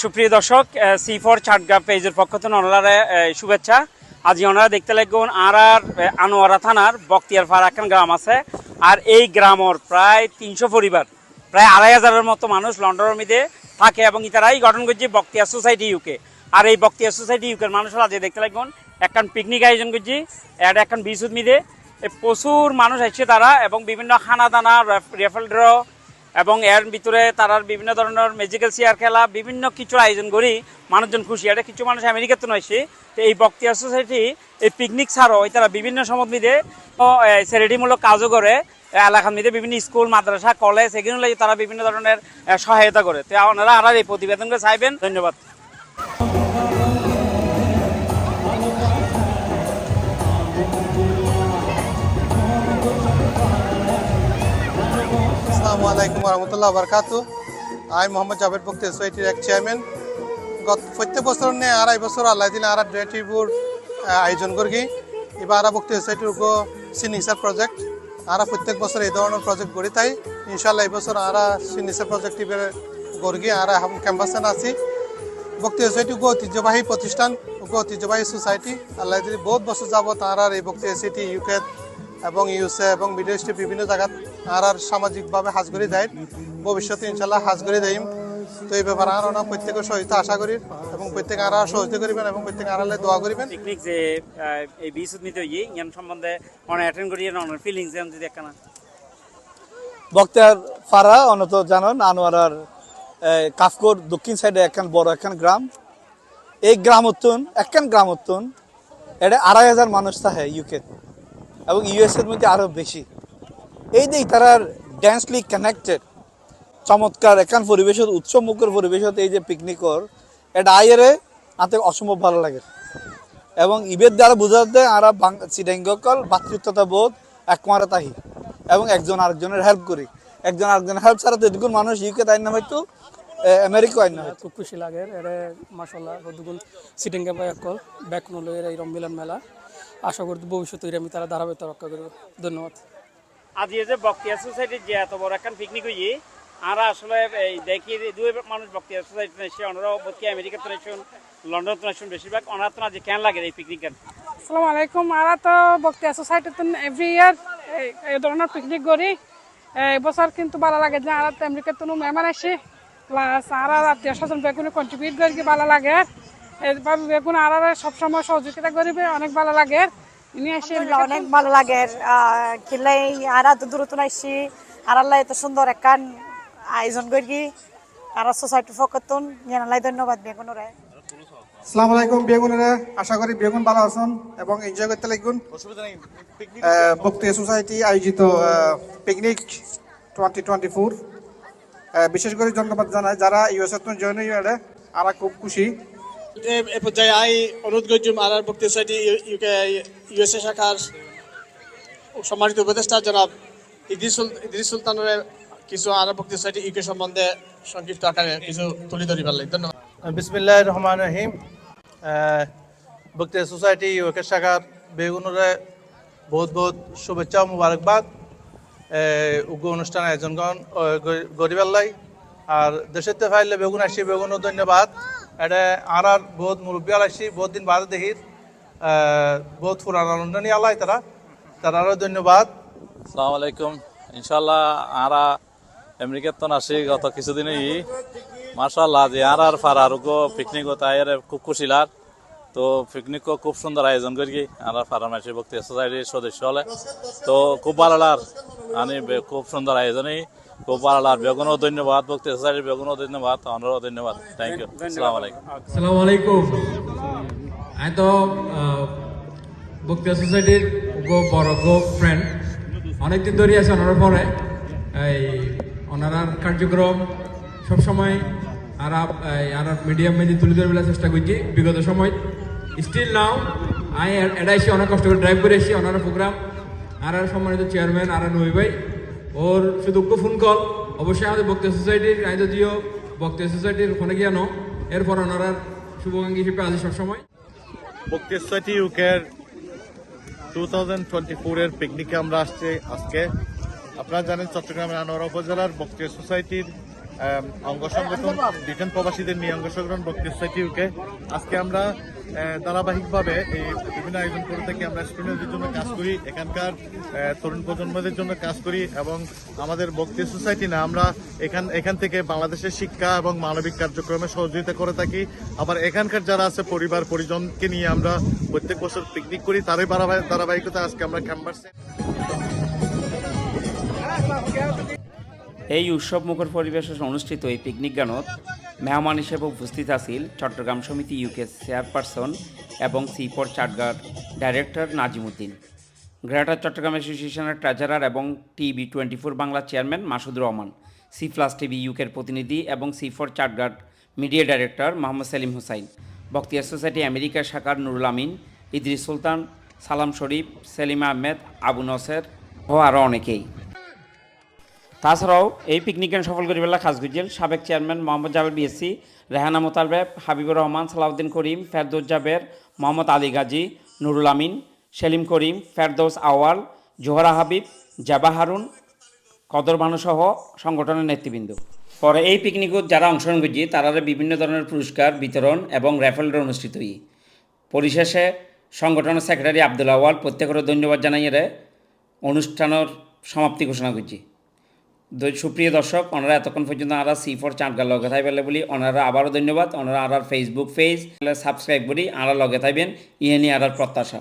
সুপ্রিয় দর্শক C for Chatga পেজের পক্ষ থেকে ওনারা শুভেচ্ছা। আজ ওনারা দেখতে লাগবেন আর আর আনোয়ারা থানার বক্তিয়ার ফারাকান গ্রাম আছে। আর এই গ্রামর প্রায় তিনশো পরিবার, প্রায় আড়াই হাজারের মতো মানুষ লন্ডনের মধ্যে থাকে এবং ইতারাই গঠন করছে বক্তিয়ার সোসাইটি ইউকে আর এই বক্তিয়ার সোসাইটি ইউকের মানুষরা আজ দেখতে লাগবেন একখান পিকনিক আয়োজন করছি এটা একখান বিশুদ মিদে প্রচুর মানুষ আসছে তারা এবং বিভিন্ন খানা দানা রেফেল এবং এর ভিতরে তারার বিভিন্ন ধরনের ম্যাজিক্যাল চেয়ার খেলা, বিভিন্ন কিছুর আয়োজন করি। মানুষজন খুশি। এটা কিছু মানুষ আমেরিকাতে নয়ছে তো এই বক্তিয়া সোসাইটি এই পিকনিক ছাড়াও তারা বিভিন্ন সময় মিদে চ্যারিটিমূলক কাজও করে। এলাকার মধ্যে বিভিন্ন স্কুল, মাদ্রাসা কলেজ এগুলো তারা বিভিন্ন ধরনের সহায়তা করে। তো আপনারা আর এই প্রতিবেদনকে চাইবেন। ধন্যবাদ। আসসালামু আলাইকুম রহমতুল্লাহ বরকাতু। আমি মোহাম্মদ জাভেদ বক্তি সোসাইটির এক চেয়ারম্যান। গত প্রত্যেক বছর নিয়ে আড়াই বছর আল্লাহ দিলে আর ড্রেটিভুর আয়োজন করি এবার আর বক্তি সোসাইটির উপ সিনিসার প্রজেক্ট। আর প্রত্যেক বছর এই ধরনের প্রজেক্ট করি তাই। ইনশাল্লাহ এই বছর আর সিনিসার প্রজেক্ট এবার করি আর ক্যাম্পাসে আছি বক্তি সোসাইটি উপ ঐতিহ্যবাহী প্রতিষ্ঠান উপ ঐতিহ্যবাহী সোসাইটি। আল্লাহ দিলে বহুত বছর যাব আর এই বক্তি সোসাইটি ইউকে এবং ইউসে এবং বিদেশে বিভিন্ন জায়গাত আর আর সামাজিকভাবে হাজ করে দেয় ভবিষ্যতে ইনশাল্লাহ হাজ করে দেয় তো এই ব্যাপারে আর অনেক প্রত্যেকের সহিত আশা করি এবং প্রত্যেক আর সহযোগিতা করিবেন এবং প্রত্যেক আড়ালে দোয়া করিবেন। পিকনিক যে এই বিশুদ নিতে হই ইয়ান সম্বন্ধে অনেক অ্যাটেন্ড করি অনেক ফিলিংস যদি একখানা। বক্তার ফারা অনত জানেন আনোয়ারার কাফকোর দক্ষিণ সাইডে একখান বড় একখান গ্রাম। এই গ্রাম উত্তন একখান গ্রাম উত্তন এটা আড়াই হাজার মানুষ থাকে ইউকে এবং ইউএস এর মধ্যে আরও বেশি। এই যে তারা ড্যান্সলি কানেক্টেড চমৎকার একখান পরিবেশত উৎসব মুখের পরিবেশত এই যে পিকনিকর এটা আইয়ারে আতে অসম্ভব ভালো লাগে। এবং ইবের দ্বারা বোঝাতে আরা চিডাঙ্গকল ভাতৃত্বতা বোধ একমারে তাহি। এবং একজন আরেকজনের হেল্প করি। একজন আরেকজনের হেল্প ছাড়া তো এটুকুন মানুষ ইউকে তাই না হয়তো আমেরিকা আইন না হয়তো। খুব খুশি লাগে। এরে মাসাল্লাহ কতগুণ সিটিং ক্যাম্প একল নলো এর এই রমমিলন মেলা। আশা করি ভবিষ্যতে আমি তারা ধারাবাহিকতা রক্ষা করব। ধন্যবাদ। আজ যে বক্তিয়া সোসাইটির যে এত বড় একখান পিকনিক হইয়ে, আর আসলে এই দেখি দুই মানুষ বক্তিয়া সোসাইটি নেছে ওনারাও বক্তিয়া আমেরিকা তো নেছেন লন্ডন তো নেছেন বেশিরভাগ ওনার তো না যে কেন লাগে এই পিকনিক কেন? আসসালামু আলাইকুম, আরা তো বক্তিয়া সোসাইটিতে এভরি ইয়ার এই ধরনের পিকনিক করি। এই বছর কিন্তু ভালো লাগে যে আর আমেরিকার তো মেহমান আসে প্লাস আর আত্মীয় স্বজন বেগুনে কন্ট্রিবিউট করি ভালো লাগে। এইভাবে বেগুন আর সবসময় সহযোগিতা করিবে, অনেক ভালো লাগে। অনেক ভালো লাগে। কিনলে আর এত দূরত আইসি আর আল্লাহ এত সুন্দর একখান আয়োজন করি। আর সোসাইটির পক্ষতুন জানালাই ধন্যবাদ বেগুনরে। আসসালামু আলাইকুম বেগুনেরা। আশা করি বেগুন ভালো আছেন এবং এনজয় করতে লাগুন বক্তিয়া সোসাইটি আয়োজিত পিকনিক টোয়েন্টি টোয়েন্টি ফোর বিশেষ করে ধন্যবাদ জানাই। যারা ইউএসএ জয়েন হয়ে আমরা খুব খুশি। এ- পর্যায়ে আই অনুরোধ করছি আর বক্তি সোসাইটি ইউকে ইউএসএ শাখার সম্মানিত উপদেষ্টা জনাব ইদ্রিস সুল- ইদ্রিস সুলতানের কিছু আর বক্তি সোসাইটি ইউকে সম্বন্ধে সংক্ষিপ্ত আকারে কিছু তুলে ধরিবার লাগে। ধন্যবাদ। বিসমিল্লাহ রহমান রহিম। বক্তিয়া সোসাইটি ইউকে শাখার বেগুনরে বহুত বহুত শুভেচ্ছা ও মুবারকবাদ। উগ্র অনুষ্ঠান আয়োজন গরিবার লাই আর দেশেতে ফাইলে বেগুন আসি, বেগুনও ধন্যবাদ। এটা আর আর বহুত মুরব্বী আলাইছি বহুত দিন বাদে দেখি বহুত পুরান লন্ডনী আলাই তারা। তারারও ধন্যবাদ। আসসালামু আলাইকুম। ইনশাল্লাহ আরা আমেরিকার তো আসি গত কিছুদিনই। মার্শাল্লাহ যে আর আর ফার গো পিকনিক তাই খুব খুশিলার তো পিকনিক খুব সুন্দর আয়োজন করি। আর ফার্মাসি ভক্তি সোসাইটির সদস্য হলে। তো খুব ভালো লার। বে- খুব সুন্দর আয়োজনই। ভালো বেগুনও ধন্যবাদ ভক্তি সোসাইটির বেগুনও ধন্যবাদ অনরও ধন্যবাদ। থ্যাংক ইউ আসসালামু আলাইকুম। আসসালামু আলাইকুম। আমি তো বক্তিয়া সোসাইটির গো বড় গো ফ্রেন্ড অনেকদিন ধরে আছে ওনারা পরে এই ওনারার কার্যক্রম সবসময় আর আর মিডিয়াম মেজি তুলে ধরবার চেষ্টা করছি। বিগত সময় স্টিল নাও আমি এড়াইছি অনেক কষ্ট করে ড্রাইভ করে এসেছি ওনারা প্রোগ্রাম আর আর সম্মানিত চেয়ারম্যান আর নবী ভাই ওর শুধু ফোন কল অবশ্যই আমাদের বক্তা সোসাইটির আমি বক্তা সোসাইটির ফোনে গিয়ে নো এরপর ওনারা শুভকাঙ্ক্ষী হিসেবে আছে সবসময়। বক্ত সোসাইটি ইউকের টু থাউজেন্ড টোয়েন্টি ফোরের পিকনিকে আমরা আসছি আজকে। আপনারা জানেন চট্টগ্রামের আনোয়ারা উপজেলার বক্তিয়া সোসাইটির অঙ্গ সংগঠন, ব্রিটেন প্রবাসীদের নিয়ে অঙ্গ সংগঠন আজকে আমরা ধারাবাহিকভাবে এই বিভিন্ন আয়োজন করে থাকি, আমরা স্টুডেন্টদের জন্য কাজ করি, এখানকার তরুণ প্রজন্মদের জন্য কাজ করি এবং আমাদের বক্তি সোসাইটি না, আমরা এখান এখান থেকে বাংলাদেশের শিক্ষা এবং মানবিক কার্যক্রমে সহযোগিতা করে থাকি। আবার এখানকার যারা আছে, পরিবার, পরিজনকে নিয়ে আমরা প্রত্যেক বছর পিকনিক করি, তারই ধারাবাহিক- ধারাবাহিকতা আজকে আমরা ক্যাম্পাসে এই উৎসব মুখর পরিবেশে অনুষ্ঠিত এই পিকনিক গানত মেহমান হিসেবে উপস্থিত আছিল চট্টগ্রাম সমিতি ইউকে চেয়ারপারসন এবং সিপর চাটগার ডাইরেক্টর নাজিমুদ্দিন। গ্রেটার চট্টগ্রাম অ্যাসোসিয়েশনের ট্রেজারার এবং TV twenty four Bangla chairman Masudur Rahman C plus TV ইউকের প্রতিনিধি এবং C for চাটগার্ড media director Mohammad Selim Hussain Bakhtiar society আমেরিকার শাখার নুরুল আমিন, ইদ্রিস সুলতান, সালাম শরীফ, সেলিম আহমেদ, আবু নসের ও আরও অনেকেই। তাছাড়াও এই পিকনিকের সফল করিবেলা খাসগুজিল সাবেক চেয়ারম্যান মোহাম্মদ জাবের বিএসসি, রেহানা মোতালবেব হাবিবুর রহমান, সালাউদ্দিন করিম, ফেরদৌস জাবের মোহাম্মদ আলী গাজী, নুরুল আমিন, সেলিম করিম, ফেরদৌস আওয়াল, জোহরা হাবিব, জাবা হারুন, কদর ভানুসহ সংগঠনের নেতৃবৃন্দ। পরে এই পিকনিকত যারা অংশগ্রহণ করছে তারা বিভিন্ন ধরনের পুরস্কার, বিতরণ এবং র্যাফেলটা অনুষ্ঠিত হই। পরিশেষে সংগঠনের সেক্রেটারি আব্দুল আওয়াল প্রত্যেকের ধন্যবাদ জানাইয়ে অনুষ্ঠানের সমাপ্তি ঘোষণা করছি। সুপ্রিয় দর্শক, ওনারা এতক্ষণ পর্যন্ত আমরা সি ফোর চাঁদগার লগে থাকবে বলি, ওনারা আবারও ধন্যবাদ, ওনারা আর ফেসবুক পেজ সাবস্ক্রাইব করি আরা লগে থাকবেন ইয়ে নিয়ে আর প্রত্যাশা।